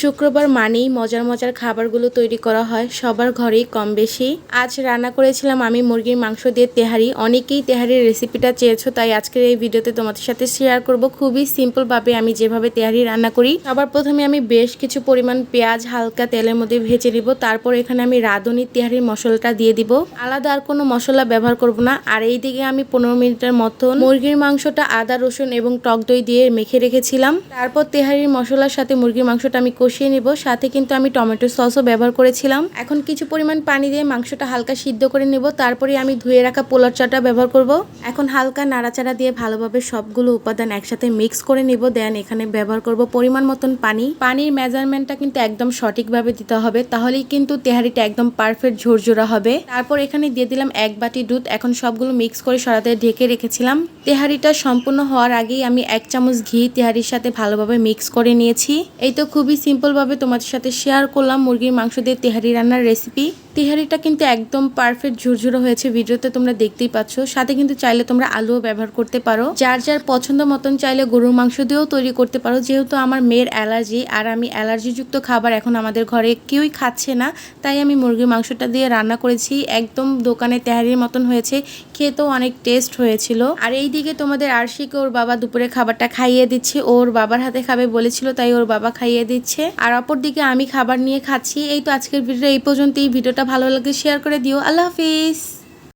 শুক্রবার মানেই মজার মজার খাবারগুলো তৈরি করা হয়। সবার ঘরেই কম বেশি আজ রান্না করেছিলাম আমি মুরগির মাংস দিয়ে তেহারি। অনেকেই তেহারির রেসিপিটা চেয়েছো, তাই আজকের এই ভিডিওতে তোমাদের সাথে শেয়ার করব। খুবই সিম্পলভাবে আমি যেভাবে তেহারি রান্না করি, সবার প্রথমে আমি বেশ কিছু পরিমাণ পেঁয়াজ হালকা তেলের মধ্যে ভেজে নিব। তারপর এখানে আমি রাঁধুনি তেহারির মশলাটা দিয়ে দিব। আলাদা আর কোনো মশলা ব্যবহার করব না। আর এই দিকে আমি পনেরো মিনিটের মতন মুরগির মাংসটা আদা, রসুন এবং টক দই দিয়ে মেখে রেখেছিলাম। তারপর তেহারির মশলার সাথে মুরগির মাংসটা আমি কষিয়ে নিব। সাথে কিন্তু আমি টমেটো সসও ব্যবহার করেছিলাম। এখন কিছু পরিমাণ পানি দিয়ে মাংসটা হালকা সিদ্ধ করে নেব। তারপরে আমি ধুয়ে রাখা পোলার চাটা ব্যবহার করব। এখন হালকা নাড়াচাড়া দিয়ে ভালোভাবে সবগুলো উপাদান একসাথে মিক্স করে নিব। দেন এখানে ব্যবহার করব পরিমাণ মতন পানি। পানির মেজারমেন্টটা কিন্তু একদম সঠিকভাবে দিতে হবে। তাহলেই কিন্তু তেহারিটা একদম পারফেক্ট ঝোরঝোরা হবে। তারপর এখানে দিয়ে দিলাম এক বাটি দুধ। এখন সবগুলো মিক্স করে সরাতে ঢেকে রেখেছিলাম। তেহারিটা সম্পূর্ণ হওয়ার আগেই আমি এক চামচ ঘি তেহারির সাথে ভালোভাবে মিক্স করে নিয়েছি। এই তো খুবই সিম্পলভাবে তোমাদের সাথে শেয়ার করলাম মুরগির মাংস দিয়ে তেহারি রান্নার রেসিপি তেহারিটা কিন্তু একদম পারফেক্ট ঝুরঝুরো হয়েছে ভিডিওতে তোমরা দেখতেই পাচ্ছ। সাথে কিন্তু চাইলে তোমরা আলুও ব্যবহার করতে পারো। যার যার পছন্দ মতন চাইলে গরুর মাংস দিয়েও তৈরি করতে পারো। যেহেতু আমার মেয়ের অ্যালার্জি আর আমি অ্যালার্জিযুক্ত খাবার এখন আমাদের ঘরে কেউই খাচ্ছে না, তাই আমি মুরগির মাংসটা দিয়ে রান্না করেছি। একদম দোকানে তেহারির মতন হয়েছে। খেতেও অনেক টেস্ট হয়েছিল। আর এই দিকে তোমাদের আরশিকে ওর বাবা দুপুরে খাবারটা খাইয়ে দিচ্ছে। ওর বাবার হাতে খাবে বলেছিল, তাই ওর বাবা খাইয়ে দিচ্ছে। আর অপর দিকে আমি খাবার নিয়ে খাচ্ছি। এই তো আজকের ভিডিও এই পর্যন্ত এই ভিডিওটা ভালো লাগে শেয়ার করে দিও। আল্লাহ হাফিজ।